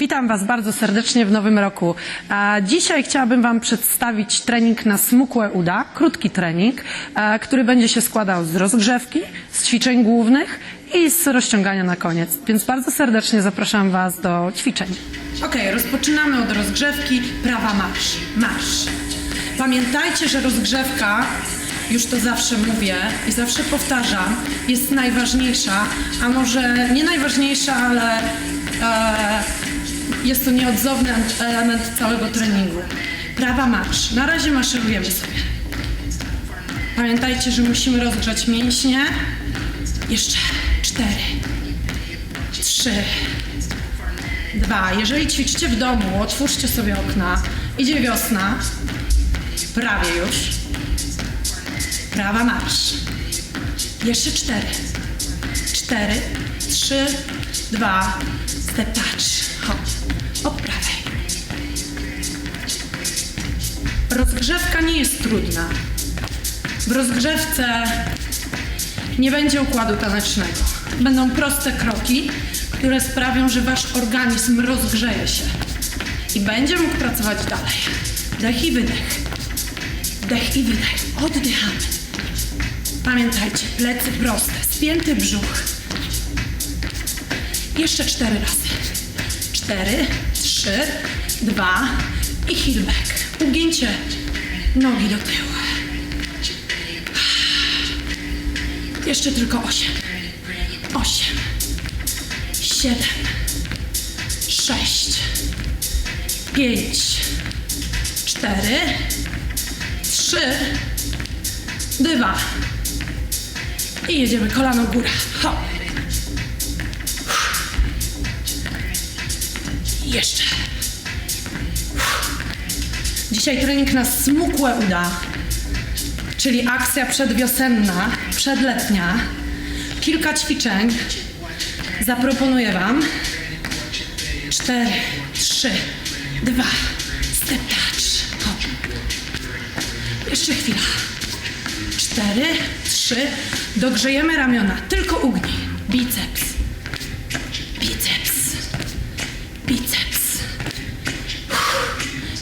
Witam Was bardzo serdecznie w nowym roku. Dzisiaj chciałabym Wam przedstawić trening na smukłe uda, krótki trening, e, który będzie się składał z rozgrzewki, z ćwiczeń głównych i z rozciągania na koniec. Więc bardzo serdecznie zapraszam Was do ćwiczeń. Ok, rozpoczynamy od rozgrzewki. Prawa marsz. Marsz. Pamiętajcie, że rozgrzewka, już to zawsze mówię i zawsze powtarzam, jest najważniejsza, a może nie najważniejsza, ale e, jest to nieodzowny element całego treningu. Prawa marsz. Na razie maszerujemy sobie. Pamiętajcie, że musimy rozgrzać mięśnie. Jeszcze cztery, trzy, Dwa. Jeżeli ćwiczycie w domu, otwórzcie sobie okna. Idzie wiosna. Prawie już. Prawa marsz. Jeszcze cztery. Cztery, trzy, dwa. Step touch. Rozgrzewka nie jest trudna. W rozgrzewce nie będzie układu tanecznego. Będą proste kroki, które sprawią, że wasz organizm rozgrzeje się i będzie mógł pracować dalej. Dech i wydech. Wdech i wydech. Oddychamy. Pamiętajcie, plecy proste, spięty brzuch. Jeszcze cztery razy. Cztery, trzy, dwa i heel back. Ugięcie nogi do tyłu. Jeszcze tylko osiem. Osiem. Siedem. Sześć. Pięć. Cztery. Trzy. Dwa. I jedziemy kolano góra. Hop. Jeszcze. Dzisiaj trening na smukłe uda czyli akcja przedwiosenna, przedletnia. Kilka ćwiczeń zaproponuję Wam. Cztery, trzy, dwa, step touch. Jeszcze chwila. Cztery, trzy. Dogrzejemy ramiona. Tylko ugnij. Biceps. Biceps. Biceps.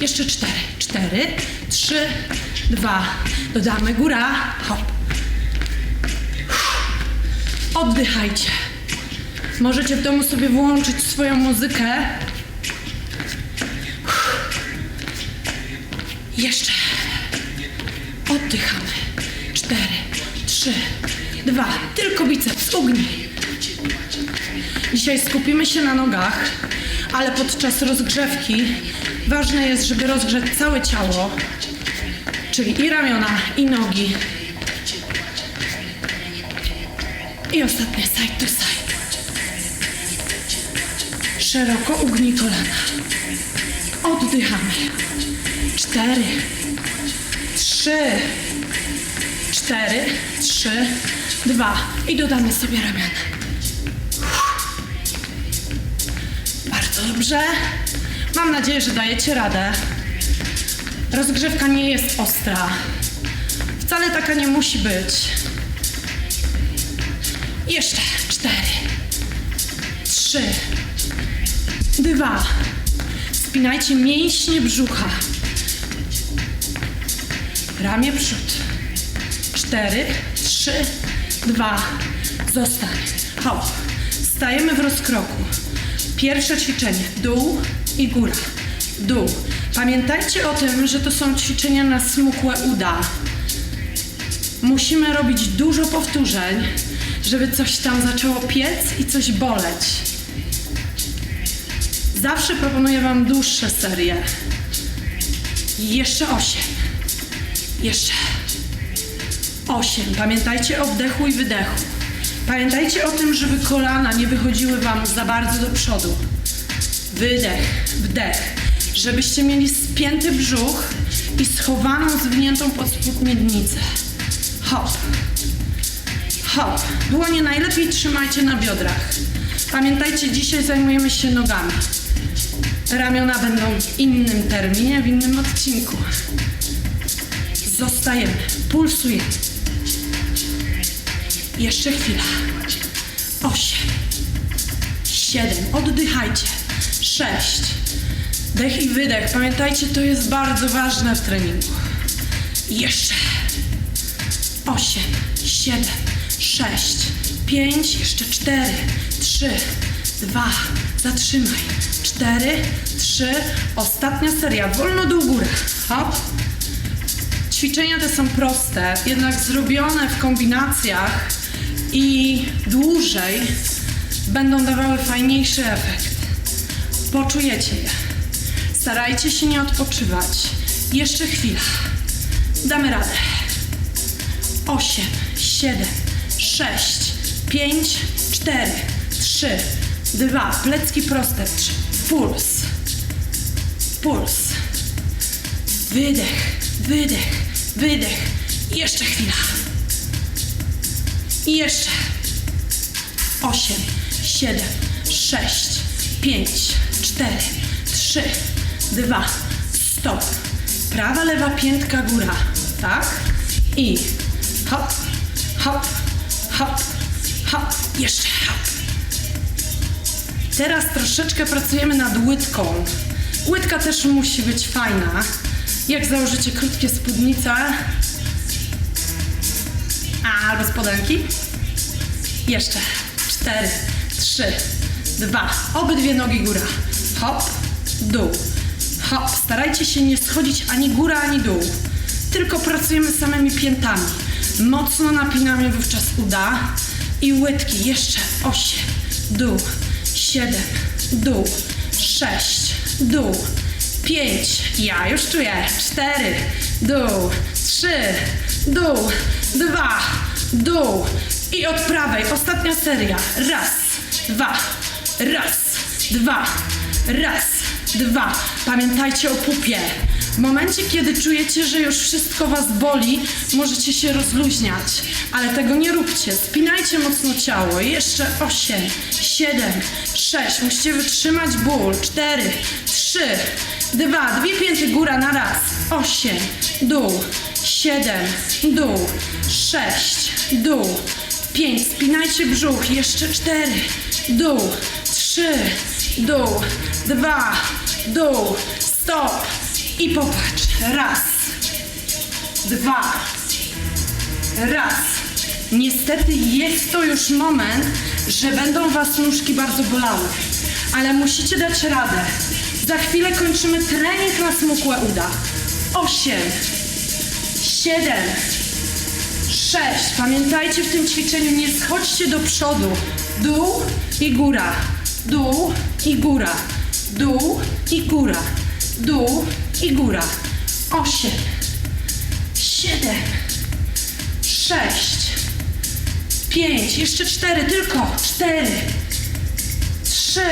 Jeszcze cztery. Cztery, trzy, dwa. Dodamy góra. Hop. Oddychajcie. Możecie w domu sobie włączyć swoją muzykę. Jeszcze. Oddychamy. Cztery, trzy, dwa. Tylko biceps. Ugnij. Dzisiaj skupimy się na nogach, ale podczas rozgrzewki ważne jest, żeby rozgrzać całe ciało, czyli i ramiona, i nogi. I ostatnie side to side. Szeroko ugnij kolana. Oddychamy. Cztery, trzy, cztery, trzy, dwa. I dodamy sobie ramiona. Bardzo dobrze. Mam nadzieję, że dajecie radę. Rozgrzewka nie jest ostra. Wcale taka nie musi być. Jeszcze cztery, trzy, dwa. Spinajcie mięśnie brzucha. Ramię przód. Cztery, trzy, dwa. Zostań. Hop. Stajemy w rozkroku. Pierwsze ćwiczenie. Dół i góra. Dół. Pamiętajcie o tym, że to są ćwiczenia na smukłe uda. Musimy robić dużo powtórzeń, żeby coś tam zaczęło piec i coś boleć. Zawsze proponuję Wam dłuższe serie. Jeszcze osiem. Jeszcze. Osiem. Pamiętajcie o wdechu i wydechu. Pamiętajcie o tym, żeby kolana nie wychodziły Wam za bardzo do przodu. Wydech, wdech. Żebyście mieli spięty brzuch i schowaną, zwiniętą pod spód miednicę. Hop. Hop. Dłonie najlepiej trzymajcie na biodrach. Pamiętajcie, dzisiaj zajmujemy się nogami. Ramiona będą w innym terminie, w innym odcinku. Zostajemy. Pulsujemy. Jeszcze chwila. Osiem. Siedem. Oddychajcie. Sześć. Dech i wydech. Pamiętajcie, to jest bardzo ważne w treningu. Jeszcze. Osiem, siedem, sześć, pięć, jeszcze cztery, trzy, dwa, zatrzymaj. Cztery, trzy, ostatnia seria. Wolno dół górę. Hop. Ćwiczenia te są proste, jednak zrobione w kombinacjach i dłużej będą dawały fajniejszy efekt. Poczujecie je. Starajcie się nie odpoczywać. Jeszcze chwila. Damy radę. 8, 7, 6, 5, 4, 3, 2, plecki proste, 3, puls, puls, wydech, wydech, wydech, jeszcze chwila. I jeszcze. 8, 7, 6, 5, 4, 3, 2, stop. Prawa, lewa piętka, góra. Tak? I hop, hop, hop, hop. Jeszcze hop. Teraz troszeczkę pracujemy nad łydką. Łydka też musi być fajna. Jak założycie krótkie spódnice albo spodenki. Jeszcze. Cztery, trzy, dwa. Obydwie nogi góra. Hop, dół. Hop. Starajcie się nie schodzić ani góra, ani dół. Tylko pracujemy samymi piętami. Mocno napinamy wówczas uda i łydki. Jeszcze. Osiem, dół. Siedem, dół. Sześć, dół. Pięć. Ja już czuję. Cztery, dół. Trzy, dół. Dwa, dół. I od prawej, ostatnia seria. Raz, dwa, raz, dwa, raz, dwa. Pamiętajcie o pupie. W momencie, kiedy czujecie, że już wszystko was boli, możecie się rozluźniać, ale tego nie róbcie. Spinajcie mocno ciało. Jeszcze osiem, siedem, sześć. Musicie wytrzymać ból. Cztery, trzy, dwa. Dwie pięty góra na raz. Osiem, dół, siedem, dół, sześć, dół. Pięć, spinajcie brzuch, jeszcze cztery, dół, trzy, dół, dwa, dół, stop i popatrz, raz, dwa, raz. Niestety jest to już moment, że będą was nóżki bardzo bolały, ale musicie dać radę. Za chwilę kończymy trening na smukłe uda. Osiem, siedem, Sześć. Pamiętajcie w tym ćwiczeniu, nie schodźcie do przodu. Dół i góra. Dół i góra. Dół i góra. Dół i góra. Osiem. Siedem. Sześć. Pięć. Jeszcze cztery. Tylko cztery. Trzy.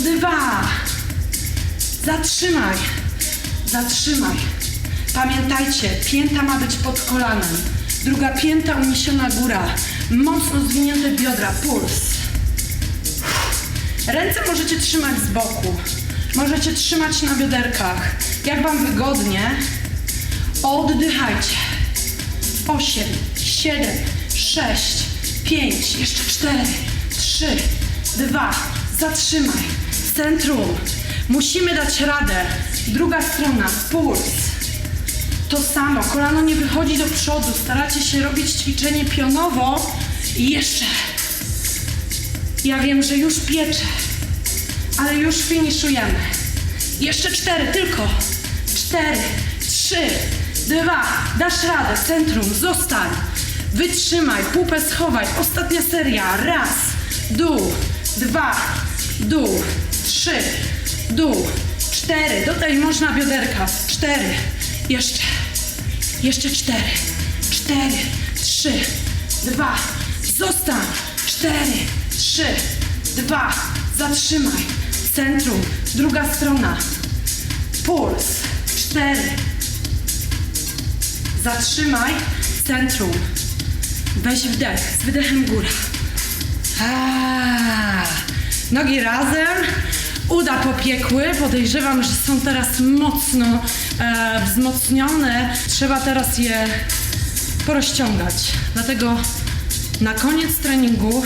Dwa. Zatrzymaj. Zatrzymaj. Pamiętajcie, pięta ma być pod kolanem. Druga pięta uniesiona góra. Mocno zwinięte biodra, puls. Ręce możecie trzymać z boku. Możecie trzymać na bioderkach. Jak Wam wygodnie. Oddychajcie. Osiem, siedem, sześć, pięć, jeszcze cztery, trzy, dwa. Zatrzymaj. Centrum. Musimy dać radę. Druga strona, puls. To samo, kolano nie wychodzi do przodu. Staracie się robić ćwiczenie pionowo i jeszcze. Ja wiem, że już piecze, ale już finiszujemy. Jeszcze cztery, tylko. Cztery, trzy, dwa. Dasz radę, centrum, zostań. Wytrzymaj, pupę schowaj. Ostatnia seria. Raz, dół, dwa, dół, trzy, dół, cztery. Dodaj można bioderka. Cztery, jeszcze. Jeszcze cztery, cztery, trzy, dwa, zostań, cztery, trzy, dwa, zatrzymaj, centrum, druga strona, puls, cztery, zatrzymaj, centrum, weź wdech, z wydechem góra, Aaa. Nogi razem, uda popiekły. Podejrzewam, że są teraz mocno e, wzmocnione. Trzeba teraz je porozciągać. Dlatego na koniec treningu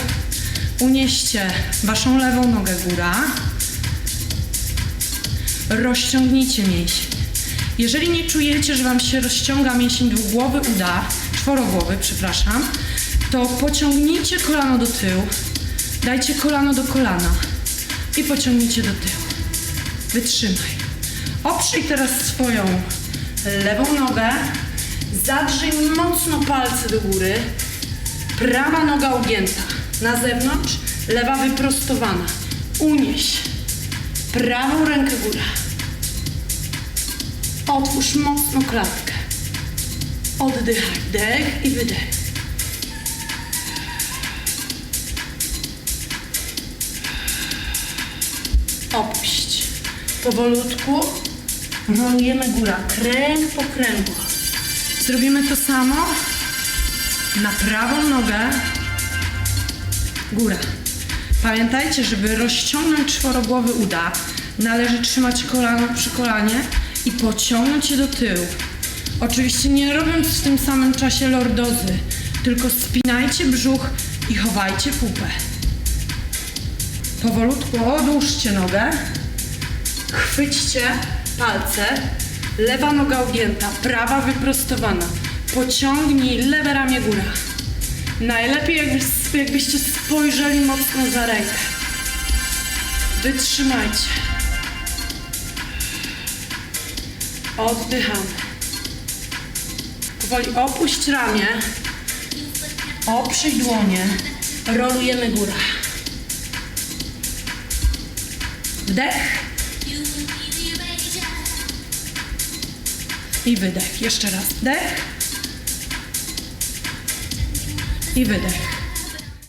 unieście waszą lewą nogę góra, rozciągnijcie mięsień. Jeżeli nie czujecie, że Wam się rozciąga mięsień dwugłowy uda, czworogłowy, przepraszam, to pociągnijcie kolano do tyłu, dajcie kolano do kolana i pociągnijcie do tyłu. Wytrzymaj. Oprzyj teraz swoją lewą nogę, zadrzyj mocno palce do góry, prawa noga ugięta na zewnątrz, lewa wyprostowana. Unieś prawą rękę góra. Otwórz mocno klatkę. Oddychaj, dech i wydech. Opuść. Powolutku rolujemy góra, kręg po kręgu. Zrobimy to samo na prawą nogę. Góra. Pamiętajcie, żeby rozciągnąć czworogłowy uda, należy trzymać kolano przy kolanie i pociągnąć je do tyłu. Oczywiście nie robiąc w tym samym czasie lordozy, tylko spinajcie brzuch i chowajcie pupę. Powolutku odłóżcie nogę, chwyćcie palce, lewa noga ugięta, prawa wyprostowana. Pociągnij lewe ramię góra. Najlepiej jakby, jakbyście spojrzeli mocno za rękę. Wytrzymajcie. Oddychamy. Powoli opuść ramię. Oprzyj dłonie. Rolujemy góra. Wdech. I wydech. Jeszcze raz. Wdech. I wydech.